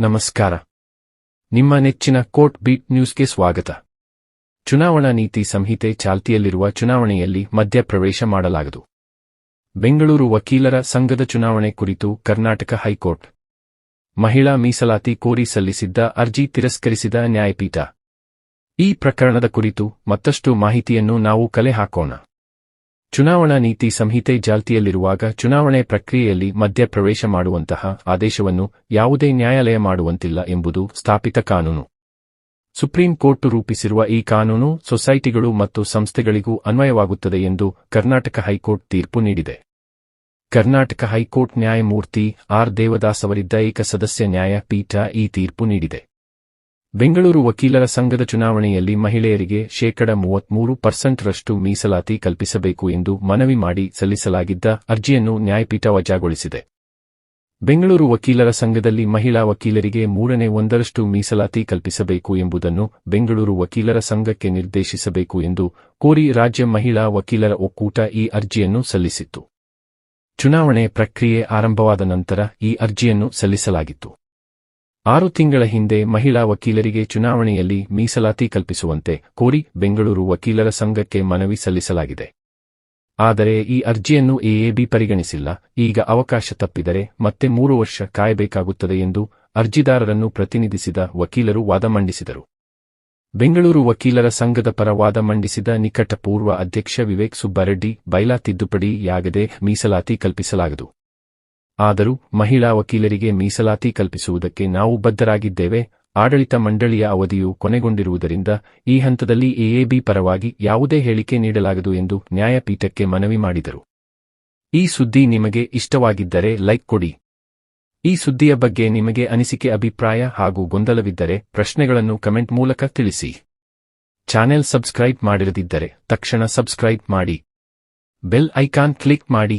ನಮಸ್ಕಾರ. ನಿಮ್ಮ ನೆಚ್ಚಿನ ಕೋರ್ಟ್ ಬೀಟ್ ನ್ಯೂಸ್ಗೆ ಸ್ವಾಗತ. ಚುನಾವಣಾ ನೀತಿ ಸಂಹಿತೆ ಚಾಲ್ತಿಯಲ್ಲಿರುವ ಚುನಾವಣೆಯಲ್ಲಿ ಮಧ್ಯಪ್ರವೇಶ ಮಾಡಲಾಗದು. ಬೆಂಗಳೂರು ವಕೀಲರ ಸಂಘದ ಚುನಾವಣೆ ಕುರಿತು ಕರ್ನಾಟಕ ಹೈಕೋರ್ಟ್. ಮಹಿಳಾ ಮೀಸಲಾತಿ ಕೋರಿ ಸಲ್ಲಿಸಿದ್ದ ಅರ್ಜಿ ತಿರಸ್ಕರಿಸಿದ ನ್ಯಾಯಪೀಠ. ಈ ಪ್ರಕರಣದ ಕುರಿತು ಮತ್ತಷ್ಟು ಮಾಹಿತಿಯನ್ನು ನಾವು ಕಲೆ ಹಾಕೋಣ. ಚುನಾವಣಾ ನೀತಿ ಸಂಹಿತೆ ಜಾಲ್ತಿಯಲ್ಲಿರುವಾಗ ಚುನಾವಣೆ ಪ್ರಕ್ರಿಯೆಯಲ್ಲಿ ಮಧ್ಯಪ್ರವೇಶ ಮಾಡುವಂತಹ ಆದೇಶವನ್ನು ಯಾವುದೇ ನ್ಯಾಯಾಲಯ ಮಾಡುವಂತಿಲ್ಲ ಎಂಬುದು ಸ್ಥಾಪಿತ ಕಾನೂನು. ಸುಪ್ರೀಂ ಕೋರ್ಟ್ ರೂಪಿಸಿರುವ ಈ ಕಾನೂನು ಸೊಸೈಟಿಗಳು ಮತ್ತು ಸಂಸ್ಥೆಗಳಿಗೂ ಅನ್ವಯವಾಗುತ್ತದೆ ಎಂದು ಕರ್ನಾಟಕ ಹೈಕೋರ್ಟ್ ತೀರ್ಪು ನೀಡಿದೆ. ಕರ್ನಾಟಕ ಹೈಕೋರ್ಟ್ ನ್ಯಾಯಮೂರ್ತಿ ಆರ್ ದೇವದಾಸ್ ಅವರಿದ್ದ ಏಕಸದಸ್ಯ ನ್ಯಾಯಪೀಠ ಈ ತೀರ್ಪು ನೀಡಿದೆ. ಬೆಂಗಳೂರು ವಕೀಲರ ಸಂಘದ ಚುನಾವಣೆಯಲ್ಲಿ ಮಹಿಳೆಯರಿಗೆ ಶೇಕಡ ಮೂವತ್ಮೂರು ಪರ್ಸೆಂಟ್ರಷ್ಟು ಮೀಸಲಾತಿ ಕಲ್ಪಿಸಬೇಕು ಎಂದು ಮನವಿ ಮಾಡಿ ಸಲ್ಲಿಸಲಾಗಿದ್ದ ಅರ್ಜಿಯನ್ನು ನ್ಯಾಯಪೀಠ ವಜಾಗೊಳಿಸಿದೆ. ಬೆಂಗಳೂರು ವಕೀಲರ ಸಂಘದಲ್ಲಿ ಮಹಿಳಾ ವಕೀಲರಿಗೆ ಮೂರನೇ ಒಂದರಷ್ಟು ಮೀಸಲಾತಿ ಕಲ್ಪಿಸಬೇಕು ಎಂಬುದನ್ನು ಬೆಂಗಳೂರು ವಕೀಲರ ಸಂಘಕ್ಕೆ ನಿರ್ದೇಶಿಸಬೇಕು ಎಂದು ಕೋರಿ ರಾಜ್ಯ ಮಹಿಳಾ ವಕೀಲರ ಒಕ್ಕೂಟ ಈ ಅರ್ಜಿಯನ್ನು ಸಲ್ಲಿಸಿತ್ತು. ಚುನಾವಣೆ ಪ್ರಕ್ರಿಯೆ ಆರಂಭವಾದ ನಂತರ ಈ ಅರ್ಜಿಯನ್ನು ಸಲ್ಲಿಸಲಾಗಿತ್ತು. ಆರು ತಿಂಗಳ ಹಿಂದೆ ಮಹಿಳಾ ವಕೀಲರಿಗೆ ಚುನಾವಣೆಯಲ್ಲಿ ಮೀಸಲಾತಿ ಕಲ್ಪಿಸುವಂತೆ ಕೋರಿ ಬೆಂಗಳೂರು ವಕೀಲರ ಸಂಘಕ್ಕೆ ಮನವಿ ಸಲ್ಲಿಸಲಾಗಿದೆ. ಆದರೆ ಈ ಅರ್ಜಿಯನ್ನು ಎಎಬಿ ಪರಿಗಣಿಸಿಲ್ಲ. ಈಗ ಅವಕಾಶ ತಪ್ಪಿದರೆ ಮತ್ತೆ ಮೂರು ವರ್ಷ ಕಾಯಬೇಕಾಗುತ್ತದೆ ಎಂದು ಅರ್ಜಿದಾರರನ್ನು ಪ್ರತಿನಿಧಿಸಿದ ವಕೀಲರು ವಾದ ಮಂಡಿಸಿದರು. ಬೆಂಗಳೂರು ವಕೀಲರ ಸಂಘದ ಪರ ವಾದ ಮಂಡಿಸಿದ ನಿಕಟಪೂರ್ವ ಅಧ್ಯಕ್ಷ ವಿವೇಕ್ ಸುಬ್ಬಾರೆಡ್ಡಿ, ಬೈಲಾ ತಿದ್ದುಪಡಿಯಾಗದೆ ಮೀಸಲಾತಿ ಕಲ್ಪಿಸಲಾಗದು. ಆದರೂ ಮಹಿಳಾ ವಕೀಲರಿಗೆ ಮೀಸಲಾತಿ ಕಲ್ಪಿಸುವುದಕ್ಕೆ ನಾವು ಬದ್ಧರಾಗಿದ್ದೇವೆ. ಆಡಳಿತ ಮಂಡಳಿಯ ಅವಧಿಯು ಕೊನೆಗೊಂಡಿರುವುದರಿಂದ ಈ ಹಂತದಲ್ಲಿ ಎಎಬಿ ಪರವಾಗಿ ಯಾವುದೇ ಹೇಳಿಕೆ ನೀಡಲಾಗದು ಎಂದು ನ್ಯಾಯಪೀಠಕ್ಕೆ ಮನವಿ ಮಾಡಿದರು. ಈ ಸುದ್ದಿ ನಿಮಗೆ ಇಷ್ಟವಾಗಿದ್ದರೆ ಲೈಕ್ ಕೊಡಿ. ಈ ಸುದ್ದಿಯ ಬಗ್ಗೆ ನಿಮಗೆ ಅನಿಸಿಕೆ ಅಭಿಪ್ರಾಯ ಹಾಗೂ ಗೊಂದಲವಿದ್ದರೆ ಪ್ರಶ್ನೆಗಳನ್ನು ಕಮೆಂಟ್ ಮೂಲಕ ತಿಳಿಸಿ. ಚಾನೆಲ್ ಸಬ್ಸ್ಕ್ರೈಬ್ ಮಾಡಿರದಿದ್ದರೆ ತಕ್ಷಣ ಸಬ್ಸ್ಕ್ರೈಬ್ ಮಾಡಿ. ಬೆಲ್ ಐಕಾನ್ ಕ್ಲಿಕ್ ಮಾಡಿ.